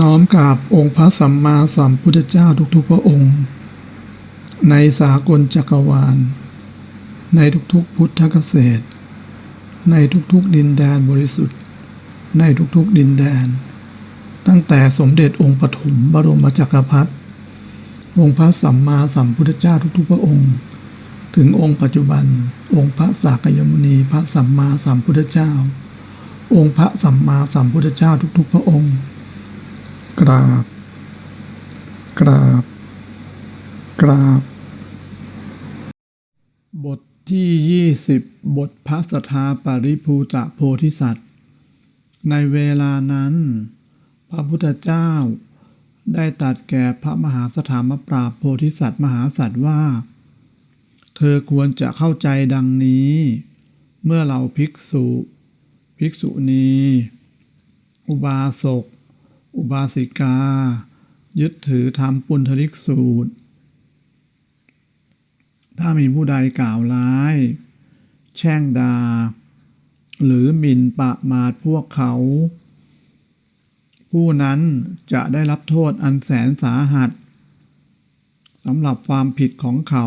น้อมกราบองค์พระสัมมาสัมพุทธเจ้าทุกๆพระองค์ ในสากลจักรวาล ในทุกๆพุทธเกษตร ในทุกๆดินแดนบริสุทธิ์ ในทุกๆดินแดน ตั้งแต่สมเด็จองค์ปฐมบรมจักรพรรดิองค์พระสัมมาสัมพุทธเจ้าทุกๆพระองค์ ถึงองค์ปัจจุบัน องค์พระสากยมุนีพระสัมมาสัมพุทธเจ้า องค์พระสัมมาสัมพุทธเจ้าทุกๆพระองค์ กราบ กราบ กราบ บทที่ 20 บทพระสทาปริภูตะโพธิสัตว์ ในเวลานั้น พระพุทธเจ้า ได้ตรัดแก่พระมหาสถามปราบโพธิสัตว์มหาสัตว์ว่า เธอควรจะเข้าใจดังนี้ เมื่อเราภิกษุ ภิกษุณี อุบาสก อุบาสิกา ยึดถือธรรมปุณธริกสูตร ถ้ามีผู้ใดกล่าวร้าย แช่งดาหรือหมิ่นประมาทพวกเขา ผู้นั้นจะได้รับโทษอันแสนสาหัสสำหรับความผิดของเขา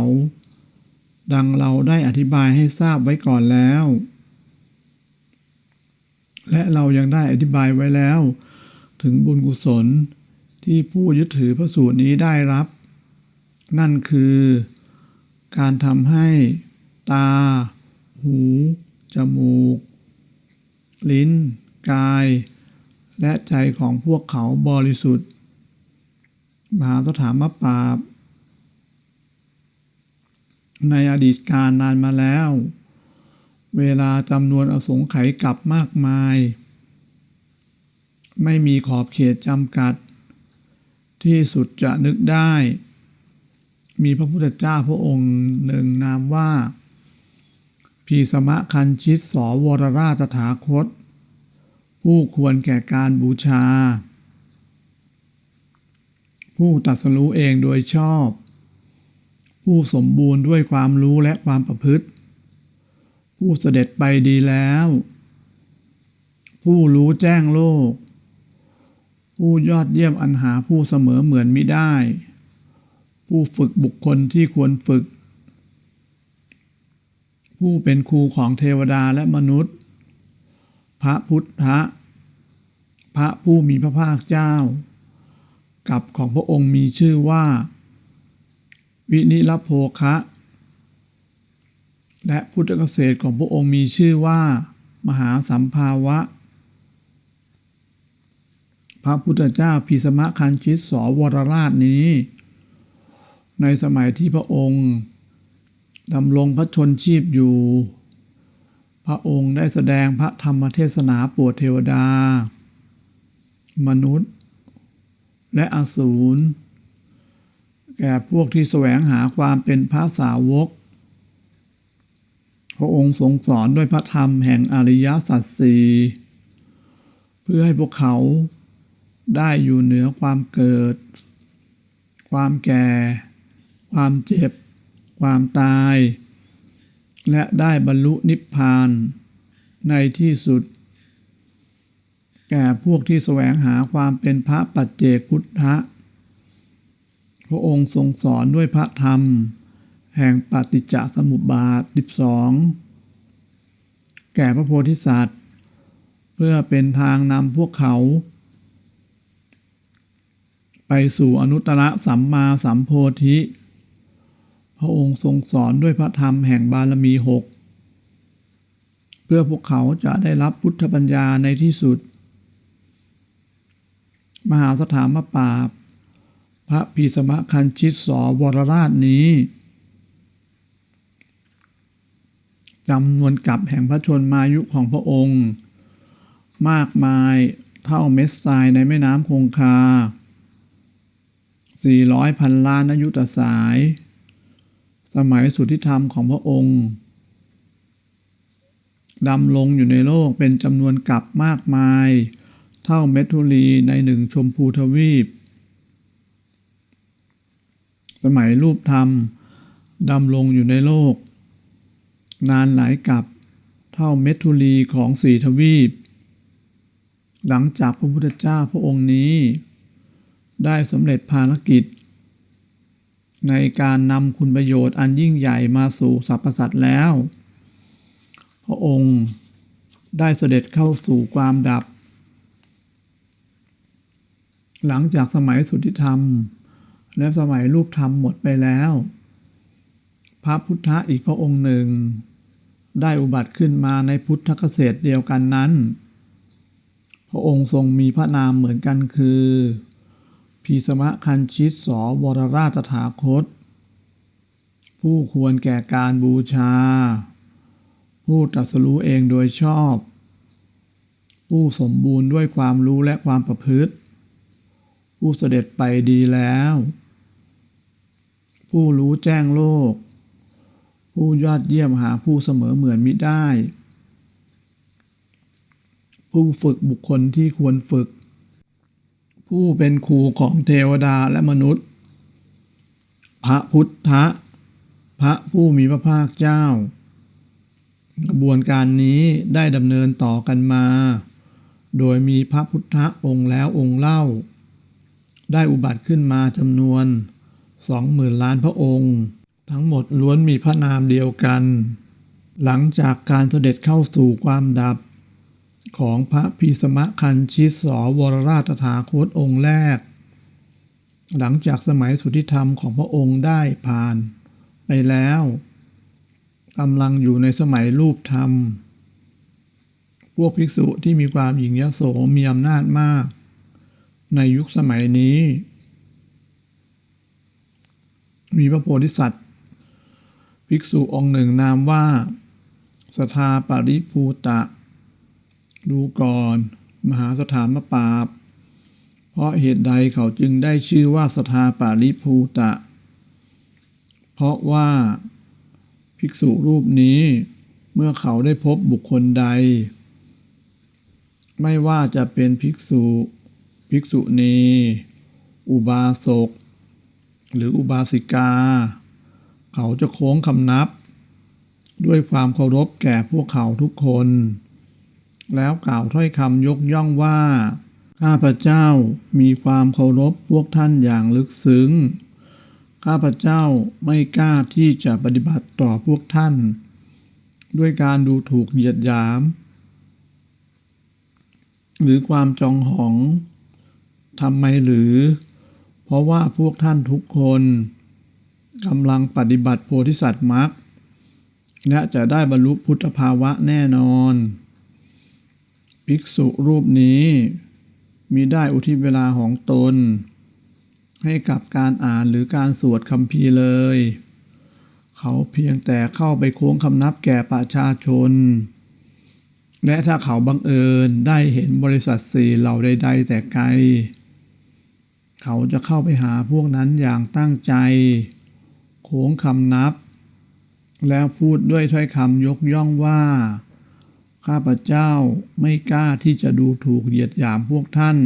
ดังเราได้อธิบายให้ทราบไว้ก่อนแล้ว และเรายังได้อธิบายไว้แล้ว ถึงบุญกุศลที่ผู้ยึดถือพระสูตรนี้ได้รับ นั่นคือ การทำให้ตา หู จมูก ลิ้น กาย และใจของพวกเขาบริสุทธิ์ มหาสถามปราบ ในอดีตการนานมาแล้ว เวลาจำนวนอสงไขยกลับมากมาย ไม่มีขอบเขตจำกัด ที่สุดจะนึกได้ มีพระพุทธเจ้าพระองค์หนึ่งนามว่า พีสมะคันชิตสวรราชตถาคต ผู้ควรแก่การบูชา ผู้ตรัสรู้เองโดยชอบ ผู้สมบูรณ์ด้วยความรู้และความประพฤติ ผู้เสด็จไปดีแล้วผู้รู้แจ้งโลก ผู้ยอดเยี่ยมอันหาผู้เสมอเหมือนมิได้ ผู้ฝึกบุคคลที่ควรฝึก ผู้เป็นครูของเทวดาและมนุษย์ พระพุทธะพระผู้มีพระภาคเจ้า กับของพระองค์มีชื่อว่า วินิลโภคะ และพุทธเกษตรของพระองค์มีชื่อว่า มหาสัมภาวะ พระพุทธเจ้าพิสมะคันชิตสวรราชนี้ ในสมัยที่พระองค์ดำรงพระชนชีพอยู่ พระองค์ได้แสดงพระธรรมเทศนาปรดเทวดา มนุษย์ และอสูรแก่พวกที่แสวงหาความเป็นพระสาวก พระองค์ทรงสอนด้วยพระธรรมแห่งอริยสัจสี่เพื่อให้พวกเขา ได้อยู่เหนือความเกิด ความแก่ ความเจ็บ ความตาย และได้บรรลุนิพพาน ในที่สุด แก่พวกที่แสวงหาความเป็นพระปัจเจกพุทธะ พระองค์ทรงสอนด้วยพระธรรม แห่งปฏิจจสมุปบาทสิบสองแก่พระโพธิสัตว์ เพื่อเป็นทางนำพวกเขา ไปสู่อนุตตรสัมมาสัมโพธิ พระองค์ทรงสอนด้วยพระธรรมแห่งบารมีหกเพื่อพวกเขาจะได้รับพุทธปัญญาในที่สุด มหาสถามปราบพระพีสมะคันชิตสวรราชนี้จำนวนกับแห่งพระชนมายุของพระองค์ มากมายเท่าเม็ดทรายในแม่น้ำคงคา 400 พันล้านอายุตสาย สมัยสุทธิธรรมของพระองค์ดำลงอยู่ในโลกเป็นจำนวนกับมากมาย เท่าเมทุลีในหนึ่งชมพูทวีป สมัยรูปธรรมดำลงอยู่ในโลก นานหลายกับเท่าเมทุลีของสี่ทวีป หลังจากพระพุทธเจ้าพระองค์นี้ ได้สำเร็จภารกิจ ในการนำคุณประโยชน์อันยิ่งใหญ่มาสู่สรรพสัตว์แล้ว พระองค์ได้เสด็จเข้าสู่ความดับ หลังจากสมัยสุทธิธรรม และสมัยรูปธรรมหมดไปแล้ว พระพุทธะอีกพระองค์หนึ่ง ได้อุบัติขึ้นมาในพุทธเกษตรเดียวกันนั้น พระองค์ทรงมีพระนามเหมือนกันคือ พีสมะคันชิตสอวรราชตถาคต ผู้ควรแก่การบูชา ผู้ตรัสรู้เองโดยชอบ ผู้สมบูรณ์ด้วยความรู้และความประพฤติ ผู้เสด็จไปดีแล้ว ผู้รู้แจ้งโลก ผู้ยอดเยี่ยมหาผู้เสมอเหมือนมิได้ ผู้ฝึกบุคคลที่ควรฝึก ผู้เป็นครูของเทวดาและมนุษย์ พระพุทธะพระผู้มีพระภาคเจ้ากระบวนการนี้ได้ดำเนินต่อกันมา โดยมีพระพุทธะองค์แล้วองค์เล่า ได้อุบัติขึ้นมาจำนวนสองหมื่นล้านพระองค์ ทั้งหมดล้วนมีพระนามเดียวกัน หลังจากการเสด็จเข้าสู่ความดับ ของพระพีสมะคันชิตสอวรราชตถาคตองค์แรก หลังจากสมัยสุทธิธรรมของพระองค์ได้ผ่าน ไปแล้วกำลังอยู่ในสมัยรูปธรรม พวกภิกษุที่มีความหยิ่งยโสมีอำนาจมาก ในยุคสมัยนี้ มีพระโพธิสัตว์ ภิกษุองค์หนึ่งนามว่าสทาปริภูตะ ดูก่อน มหาสถานมปราบ เพราะเหตุใดเขาจึงได้ชื่อว่าสทาปาริภูตะ เพราะว่า ภิกษุรูปนี้ เมื่อเขาได้พบบุคคลใด ไม่ว่าจะเป็นภิกษุ ภิกษุณี อุบาสก หรืออุบาสิกา เขาจะโค้งคำนับ ด้วยความเคารพแก่พวกเขาทุกคน แล้วกล่าวถ้อยคำยกย่องว่า ข้าพเจ้ามีความเคารพพวกท่านอย่างลึกซึ้ง ข้าพเจ้าไม่กล้าที่จะปฏิบัติต่อพวกท่าน ด้วยการดูถูกเหยียดหยาม หรือความจองหองทำไมหรือ เพราะว่าพวกท่านทุกคนกำลังปฏิบัติโพธิสัตว์มรรคและจะได้บรรลุพุทธภาวะแน่นอน ภิกษุรูปนี้มีได้อุทิศเวลาของตน ให้กับการอ่านหรือการสวดคำพีร์เลย เขาเพียงแต่เข้าไปโค้งคำนับแก่ประชาชน และถ้าเขาบังเอิญได้เห็นบริษัทสี่เหล่าใดๆแต่ไกล เขาจะเข้าไปหาพวกนั้นอย่างตั้งใจ โค้งคำนับ แล้วพูดด้วยถ้อยคำยกย่องว่า ข้าพเจ้าไม่กล้าที่จะดูถูกเหยียดหยามพวกท่าน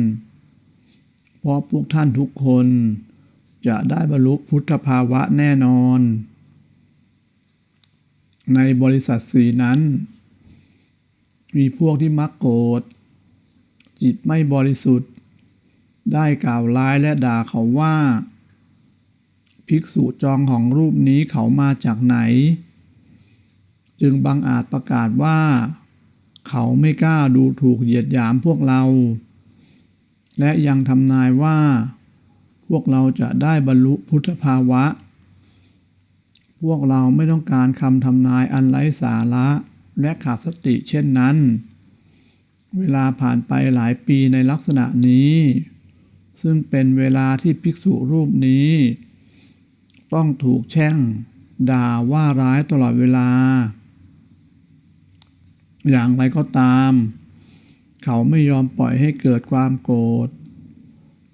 เพราะพวกท่านทุกคน จะได้บรรลุพุทธภาวะแน่นอน ในบริษัทสีนั้น มีพวกที่มักโกรธ จิตไม่บริสุทธิ์ ได้กล่าวร้ายและด่าเขาว่า ภิกษุจองของรูปนี้เขามาจากไหน จึงบังอาจประกาศว่า เขาไม่กล้าดูถูกเหยียดหยามพวกเรา และยังทำนายว่า พวกเราจะได้บรรลุพุทธภาวะ พวกเราไม่ต้องการคำทำนายอันไร้สาระและขาดสติเช่นนั้น เวลาผ่านไปหลายปีในลักษณะนี้ ซึ่งเป็นเวลาที่ภิกษุรูปนี้ ต้องถูกแช่ง ด่าว่าร้ายตลอดเวลา อย่างไรก็ตาม เขาไม่ยอมปล่อยให้เกิดความโกรธ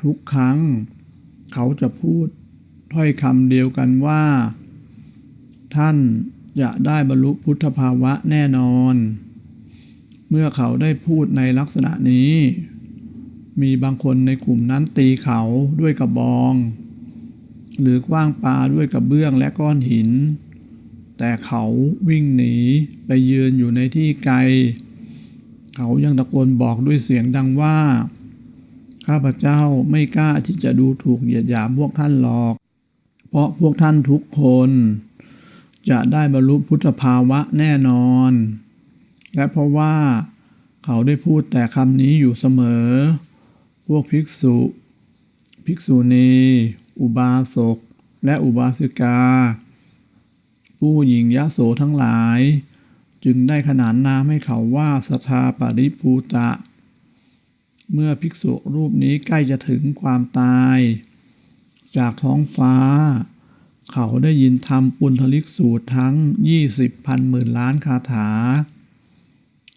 ทุกครั้ง เขาจะพูดถ้อยคำเดียวกันว่า ท่านจะได้บรรลุพุทธภาวะแน่นอน เมื่อเขาได้พูดในลักษณะนี้ มีบางคนในกลุ่มนั้นตีเขาด้วยกระบอง หรือกว้างปาด้วยกระเบื้องและก้อนหิน แต่เขาวิ่งหนีไปยืนอยู่ในที่ไกล เขายังตะโกนบอกด้วยเสียงดังว่า ข้าพเจ้าไม่กล้าที่จะดูถูกเหยียดหยามพวกท่านหรอก เพราะพวกท่านทุกคน จะได้บรรลุพุทธภาวะแน่นอน และเพราะว่าเขาได้พูดแต่คำนี้อยู่เสมอ พวกภิกษุ ภิกษุณี อุบาสก และอุบาสิกา ผู้หญิงยะโสทั้งหลาย จึงได้ขนานนามให้เขาว่าสทาปริภูตะ เมื่อภิกษุรูปนี้ใกล้จะถึงความตาย จากท้องฟ้า เขาได้ยินธรรมปุณทลิกสูตรทั้ง 20พันหมื่นล้านคาถา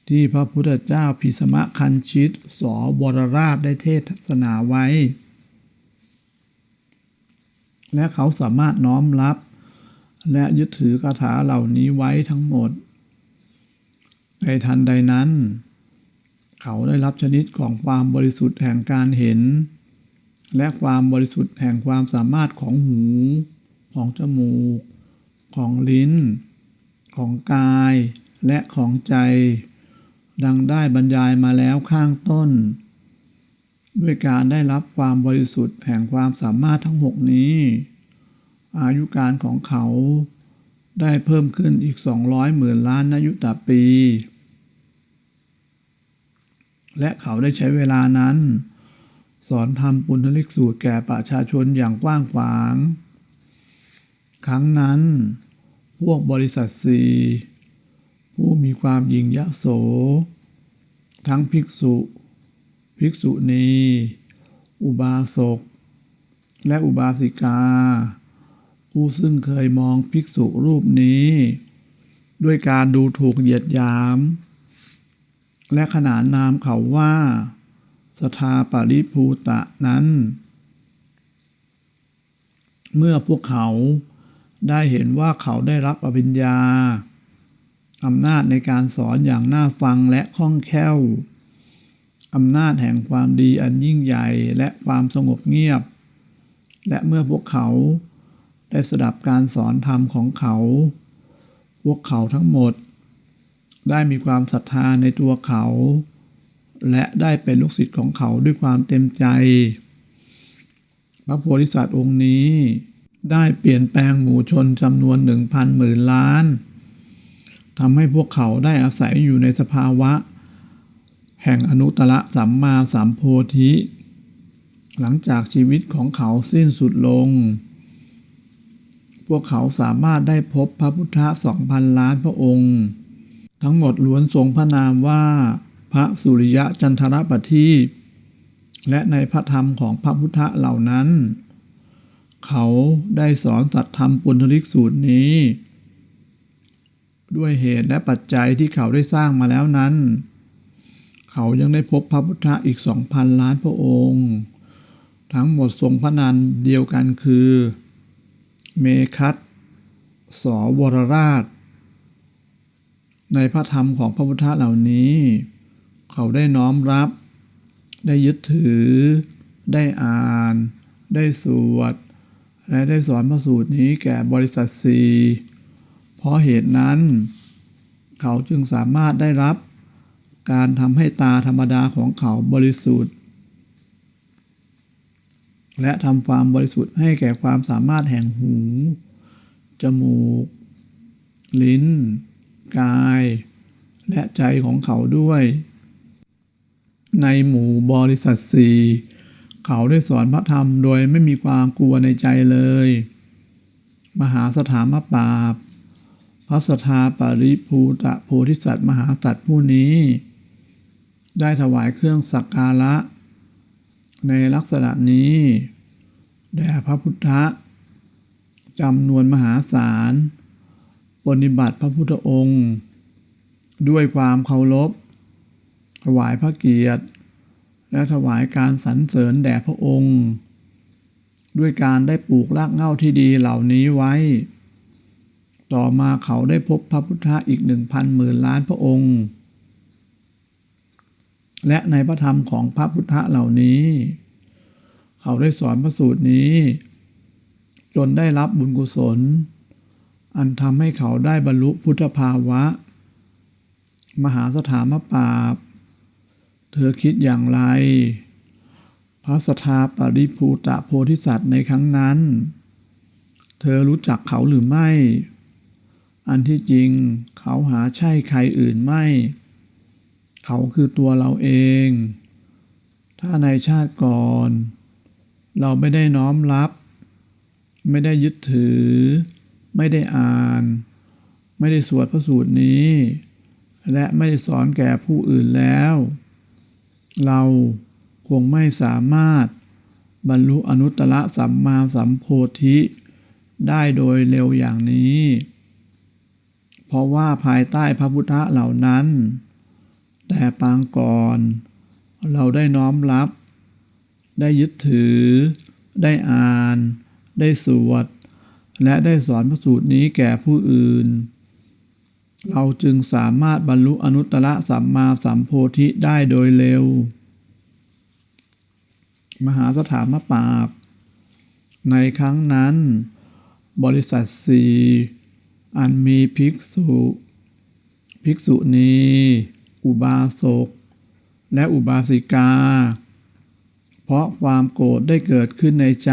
ที่พระพุทธเจ้าพิสมะคันชิตสวรราชได้เทศนาไว้ และเขาสามารถน้อมรับ และยึดถือคาถาเหล่านี้ไว้ทั้งหมด ในทันใดนั้น เขาได้รับชนิดของความบริสุทธิ์แห่งการเห็น และความบริสุทธิ์แห่งความสามารถของหู ของจมูก ของลิ้น ของกาย และของใจ ดังได้บรรยายมาแล้วข้างต้น ด้วยการได้รับความบริสุทธิ์แห่งความสามารถทั้งหกนี้ อายุการของเขา ได้เพิ่มขึ้นอีก 200หมื่นล้านนายุตปี และเขาได้ใช้เวลานั้น สอนทำปุณณลิกสูตรแก่ประชาชนอย่างกว้างขวาง ครั้งนั้น พวกบริษัทสีผู้มีความยิ่งยโส ทั้งภิกษุ ภิกษุณี อุบาสก และอุบาสิกา ผู้ซึ่งเคยมองภิกษุรูปนี้ ด้วยการดูถูกเหยียดหยาม และขนานนามเขาว่าสทาปริภูตะนั้น เมื่อพวกเขาได้เห็นว่าเขาได้รับอภิญญาอำนาจในการสอนอย่างน่าฟังและคล่องแคล่วอำนาจแห่งความดีอันยิ่งใหญ่และความสงบเงียบ และเมื่อพวกเขา ได้สดับการสอนธรรมของเขา พวกเขาทั้งหมด ได้มีความศรัทธาในตัวเขา และได้เป็นลูกศิษย์ของเขาด้วยความเต็มใจ พระโพธิสัตว์องค์นี้ ได้เปลี่ยนแปลงหมู่ชนจำนวนหนึ่งพันหมื่นล้านทำให้พวกเขาได้อาศัยอยู่ในสภาวะ แห่งอนุตตรสัมมาสัมโพธิ หลังจากชีวิตของเขาสิ้นสุดลง พวกเขาสามารถได้พบพระพุทธสองพันล้านพระองค์ ทั้งหมดล้วนทรงพระนามว่า พระสุริยะจันทรปทีปและในพระธรรมของพระพุทธเหล่านั้น เขาได้สอนสัตธรรมปุณณลิกสูตรนี้ ด้วยเหตุและปัจจัยที่เขาได้สร้างมาแล้วนั้น เขายังได้พบพระพุทธอีกสองพันล้านพระองค์ ทั้งหมดทรงพระนามเดียวกันคือ เมคัตสวรราช ในพระธรรมของพระพุทธเหล่านี้ เขาได้น้อมรับ ได้ยึดถือ ได้อ่าน ได้สวด และได้สอนพระสูตรนี้แก่บริษัทสีเพราะเหตุนั้น เขาจึงสามารถได้รับ การทำให้ตาธรรมดาของเขาบริสุทธิ์ และทำความบริสุทธิ์ให้แก่ความสามารถแห่งหู จมูก ลิ้น กาย และใจของเขาด้วย ในหมู่บริษัทสี่เขาได้สอนพระธรรมโดยไม่มีความกลัวในใจเลย มหาสถามปราบพระสทาปริภูตะโพธิสัตว์มหาสัตว์ผู้นี้ ได้ถวายเครื่องสักการะ ในลักษณะนี้ แด่พระพุทธจำนวนมหาศาลปฏิบัติพระพุทธองค์ ด้วยความเคารพถวายพระเกียรติ และถวายการสรรเสริญแด่พระองค์ ด้วยการได้ปลูกรากเหง้าที่ดีเหล่านี้ไว้ ต่อมาเขาได้พบพระพุทธอีกหนึ่งพันหมื่นล้านพระองค์ และในพระธรรมของพระพุทธเหล่านี้ เขาได้สอนพระสูตรนี้ จนได้รับบุญกุศล อันทำให้เขาได้บรรลุพุทธภาวะ มหาสถามปราบเธอคิดอย่างไร พระสทาปริภูตะโพธิสัตว์ในครั้งนั้น เธอรู้จักเขาหรือไม่ อันที่จริงเขาหาใช่ใครอื่นไม่ เขาคือตัวเราเอง ถ้าในชาติก่อน เราไม่ได้น้อมรับ ไม่ได้ยึดถือ ไม่ได้อ่าน ไม่ได้สวดพระสูตรนี้ และไม่ได้สอนแก่ผู้อื่นแล้ว เราคงไม่สามารถบรรลุอนุตตรสัมมาสัมโพธิ ได้โดยเร็วอย่างนี้ เพราะว่าภายใต้พระพุทธเหล่านั้น แต่ปางก่อน เราได้น้อมรับ ได้ยึดถือ ได้อ่าน ได้สวด และได้สอนพระสูตรนี้แก่ผู้อื่น เราจึงสามารถบรรลุอนุตตรสัมมาสัมโพธิได้โดยเร็ว มหาสถามปราบ ในครั้งนั้น บริษัทสี่อันมีภิกษุ ภิกษุณี อุบาสก และอุบาสิกา เพราะความโกรธได้เกิดขึ้นในใจ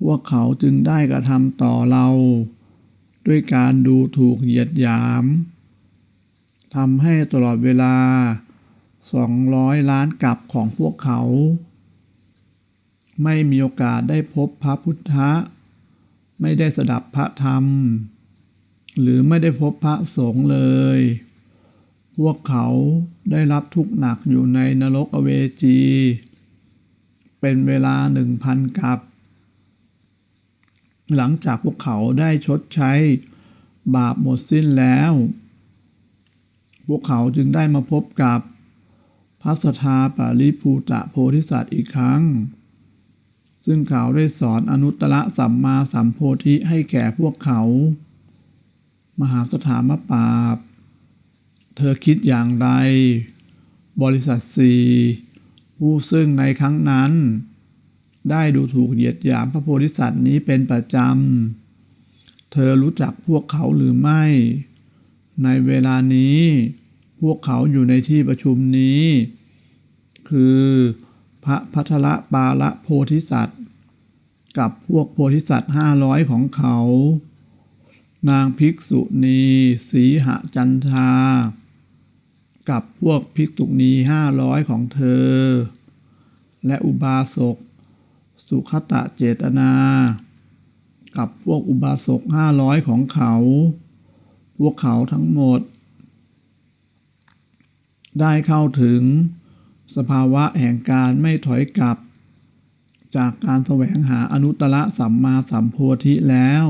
พวกเขาจึงได้กระทำต่อเรา ด้วยการดูถูกเหยียดหยามทำให้ตลอดเวลา 200 ล้านกับของพวกเขา ไม่มีโอกาสได้พบพระพุทธะ ไม่ได้สดับพระธรรม หรือไม่ได้พบพระสงฆ์เลย พวกเขาได้รับทุกข์หนักอยู่ในนรกอเวจี เป็นเวลาหนึ่งพันกับ หลังจากพวกเขาได้ชดใช้ บาปหมดสิ้นแล้ว พวกเขาจึงได้มาพบกับพระสทาปาริภูตะโพธิสัตว์อีกครั้ง ซึ่งเขาได้สอนอนุตตรสัมมาสัมโพธิให้แก่พวกเขา มหาสถามปราบ เธอคิดอย่างไร บริษัทสีผู้ซึ่งในครั้งนั้น ได้ดูถูกเหยียดหยามพระโพธิสัตว์นี้เป็นประจำ เธอรู้จักพวกเขาหรือไม่ ในเวลานี้ พวกเขาอยู่ในที่ประชุมนี้ คือพระพัทละปาละโพธิสัตว์ กับพวกโพธิสัตว์ห้าร้อยของเขา นางภิกษุณีสีหจันทา กับพวกภิกษุณีห้าร้อยของเธอ และอุบาสกสุขตะเจตนา กับพวกอุบาสกห้าร้อยของเขา พวกเขาทั้งหมด ได้เข้าถึงสภาวะแห่งการไม่ถอยกลับ จากการแสวงหาอนุตตรสัมมาสัมโพธิแล้ว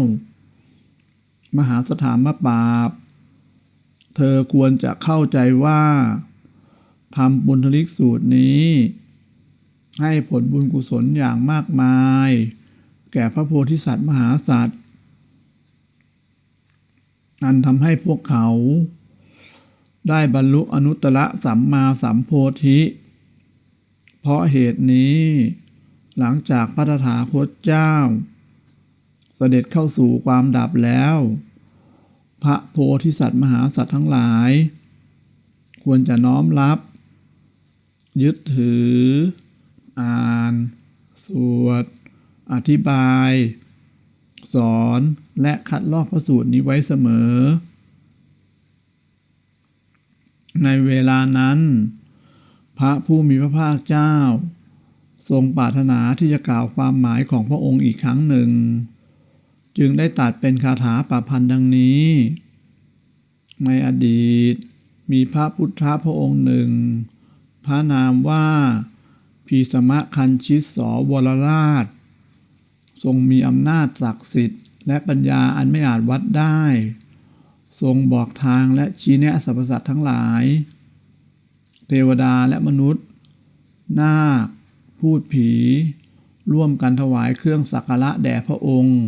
มหาสถานมปราบ เธอควรจะเข้าใจว่าทำบุญทลิกสูตรนี้ ให้ผลบุญกุศลอย่างมากมาย แก่พระโพธิสัตว์มหาสัตว์อันทำให้พวกเขา ได้บรรลุอนุตตรสัมมาสัมโพธิ เพราะเหตุนี้ หลังจากพระตถาคตเจ้า เสด็จเข้าสู่ความดับแล้ว พระโพธิสัตว์มหาสัตว์ทั้งหลาย ควรจะน้อมรับ ยึดถือ อ่าน สวด อธิบาย สอนและคัดลอกพระสูตรนี้ไว้เสมอ ในเวลานั้น พระผู้มีพระภาคเจ้า ทรงปรารถนาที่จะกล่าวความหมายของพระองค์อีกครั้งหนึ่ง จึงได้ตัดเป็นคาถาประพันธ์ดังนี้ ในอดีต มีพระพุทธพระองค์หนึ่ง พระนามว่าพีสมะคันชิตสวรราช ทรงมีอำนาจศักดิ์สิทธิ์และปัญญาอันไม่อาจวัดได้ ทรงบอกทางและชี้แนะสรรพสัตว์ทั้งหลาย เทวดาและมนุษย์ นาคพูดผี ร่วมกันถวายเครื่องสักการะแด่พระองค์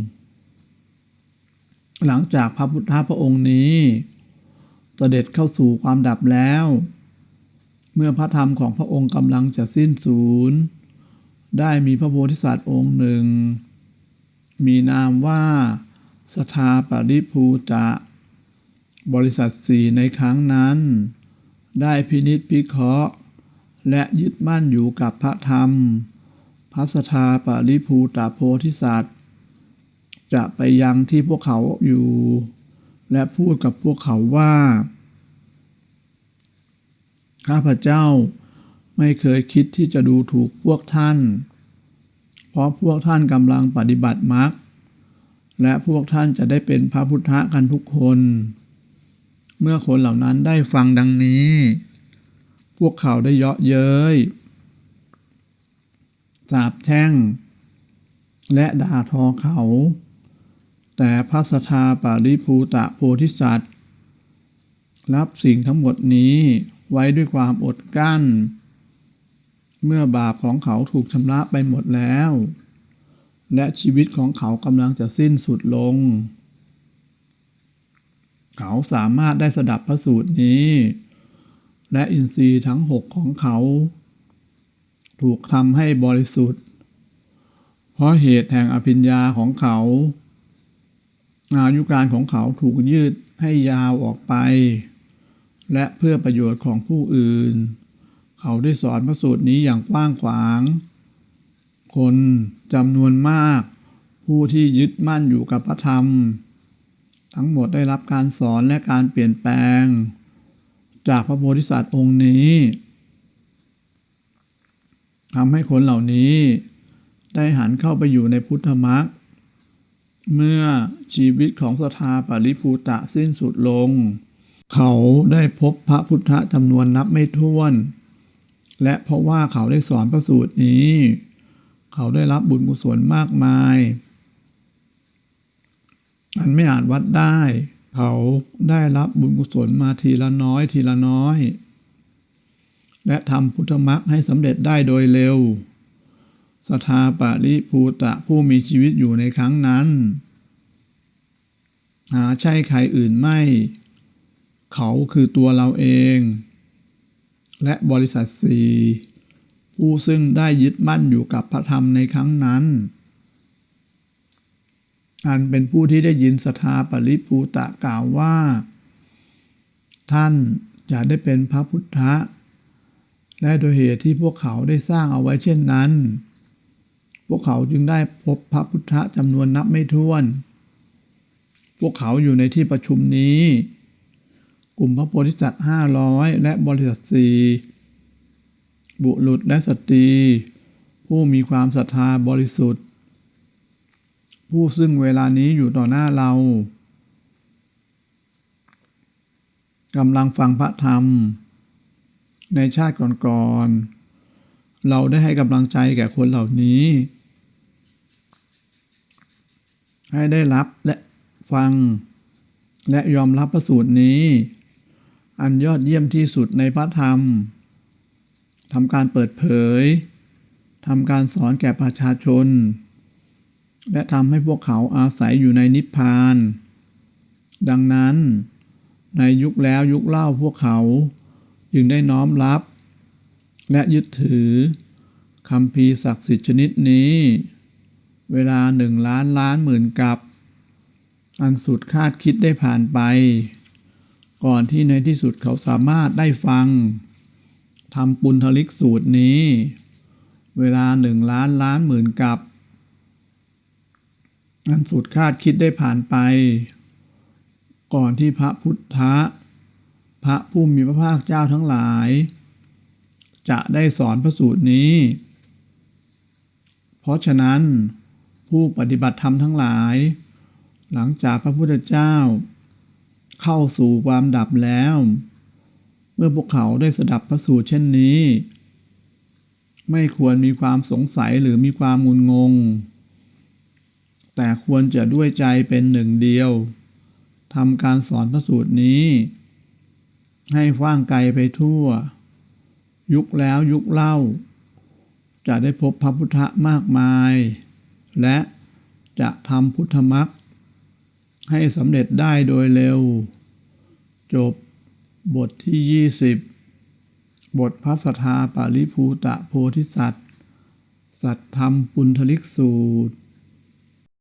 หลังจากพระพุทธพระองค์นี้เสด็จเข้าสู่ความดับแล้ว เมื่อพระธรรมของพระองค์กำลังจะสิ้นสูญได้มีพระโพธิสัตว์องค์หนึ่ง มีนามว่าสทาปริภูจะบริษัทสี่ในครั้งนั้น ได้พินิษพิเคราะห์ และยึดมั่นอยู่กับพระธรรม พระสทาปริภูตาโพธิสัตว์ จะไปยังที่พวกเขาอยู่ และพูดกับพวกเขาว่า ข้าพเจ้าไม่เคยคิดที่จะดูถูกพวกท่าน เพราะพวกท่านกำลังปฏิบัติมรรคและพวกท่านจะได้เป็นพระพุทธกันทุกคน เมื่อคนเหล่านั้นได้ฟังดังนี้ พวกเขาได้เยาะเย้ยสาบแช่ง และด่าทอเขา แต่พระสทาปาริภูตะโพธิสัตว์ รับสิ่งทั้งหมดนี้ไว้ด้วยความอดกลั้น เมื่อบาปของเขาถูกชำระไปหมดแล้ว และชีวิตของเขากำลังจะสิ้นสุดลง เขาสามารถได้สดับพระสูตรนี้ และอินทรีย์ทั้งหกของเขา ถูกทำให้บริสุทธิ์ เพราะเหตุแห่งอภิญญาของเขา อายุการของเขาถูกยืดให้ยาวออกไป และเพื่อประโยชน์ของผู้อื่น เขาได้สอนพระสูตรนี้อย่างกว้างขวาง คนจำนวนมาก ผู้ที่ยึดมั่นอยู่กับพระธรรม ทั้งหมดได้รับการสอนและการเปลี่ยนแปลง จากพระโพธิสัตว์องค์นี้ทำให้คนเหล่านี้ได้หันเข้าไปอยู่ในพุทธมรรค เมื่อชีวิตของสทาปริภูตะสิ้นสุดลง เขาได้พบพระพุทธจำนวนนับไม่ถ้วน และเพราะว่าเขาได้สอนพระสูตรนี้ เขาได้รับบุญกุศลมากมายอันไม่อาจวัดได้ เขาได้รับบุญกุศลมาทีละน้อยทีละน้อย และทำพุทธมรรคให้สำเร็จได้โดยเร็ว สทาปริภูตะผู้มีชีวิตอยู่ในครั้งนั้น หาใช่ใครอื่นไม่ เขาคือตัวเราเอง และบริษัทสี่ผู้ซึ่งได้ยึดมั่นอยู่กับพระธรรมในครั้งนั้น อันเป็นผู้ที่ได้ยินสทาปริภูตะกล่าวว่า ท่านจะได้เป็นพระพุทธะและโดยเหตุที่พวกเขาได้สร้างเอาไว้เช่นนั้น พวกเขาจึงได้พบพระพุทธจำนวนนับไม่ถ้วน พวกเขาอยู่ในที่ประชุมนี้ กลุ่มพระโพธิสัตว์ห้าร้อยและบริษัทสี่บุรุษและสตรี ผู้มีความศรัทธาบริสุทธิ์ ผู้ซึ่งเวลานี้อยู่ต่อหน้าเรากำลังฟังพระธรรม ในชาติก่อนๆ เราได้ให้กำลังใจแก่คนเหล่านี้ ให้ได้รับและฟัง และยอมรับประสูตรนี้ อันยอดเยี่ยมที่สุดในพระธรรมทำการเปิดเผยทำการสอนแก่ประชาชน และทำให้พวกเขาอาศัยอยู่ในนิพพาน ดังนั้น ในยุคแล้วยุคเล่าพวกเขา จึงได้น้อมรับ และยึดถือคำพีศักดิ์สิทธิ์ชนิดนี้ เวลาหนึ่งล้านล้านหมื่นกับ อันสุดคาดคิดได้ผ่านไป ก่อนที่ในที่สุดเขาสามารถได้ฟังทำปุณทลิกสูตรนี้ เวลาหนึ่งล้านล้านหมื่นกับ อันสุดคาดคิดได้ผ่านไป ก่อนที่พระพุทธะ พระผู้มีพระภาคเจ้าทั้งหลาย จะได้สอนพระสูตรนี้ เพราะฉะนั้นผู้ปฏิบัติธรรมทั้งหลาย หลังจากพระพุทธเจ้า เข้าสู่ความดับแล้ว เมื่อพวกเขาได้สดับพระสูตรเช่นนี้ ไม่ควรมีความสงสัยหรือมีความงุนงง แต่ควรจะด้วยใจเป็นหนึ่งเดียวทำการสอนพระสูตรนี้ ให้ฟ้างไกลไปทั่ว ยุคแล้วยุคเล่า จะได้พบพระพุทธมากมาย และจะทำพุทธมรรคให้สำเร็จได้โดยเร็ว จบบทที่ 20 บทพระสทธาปาริภูตะโพธิสัตว์ สัตธรรมปุณทลิกสูตร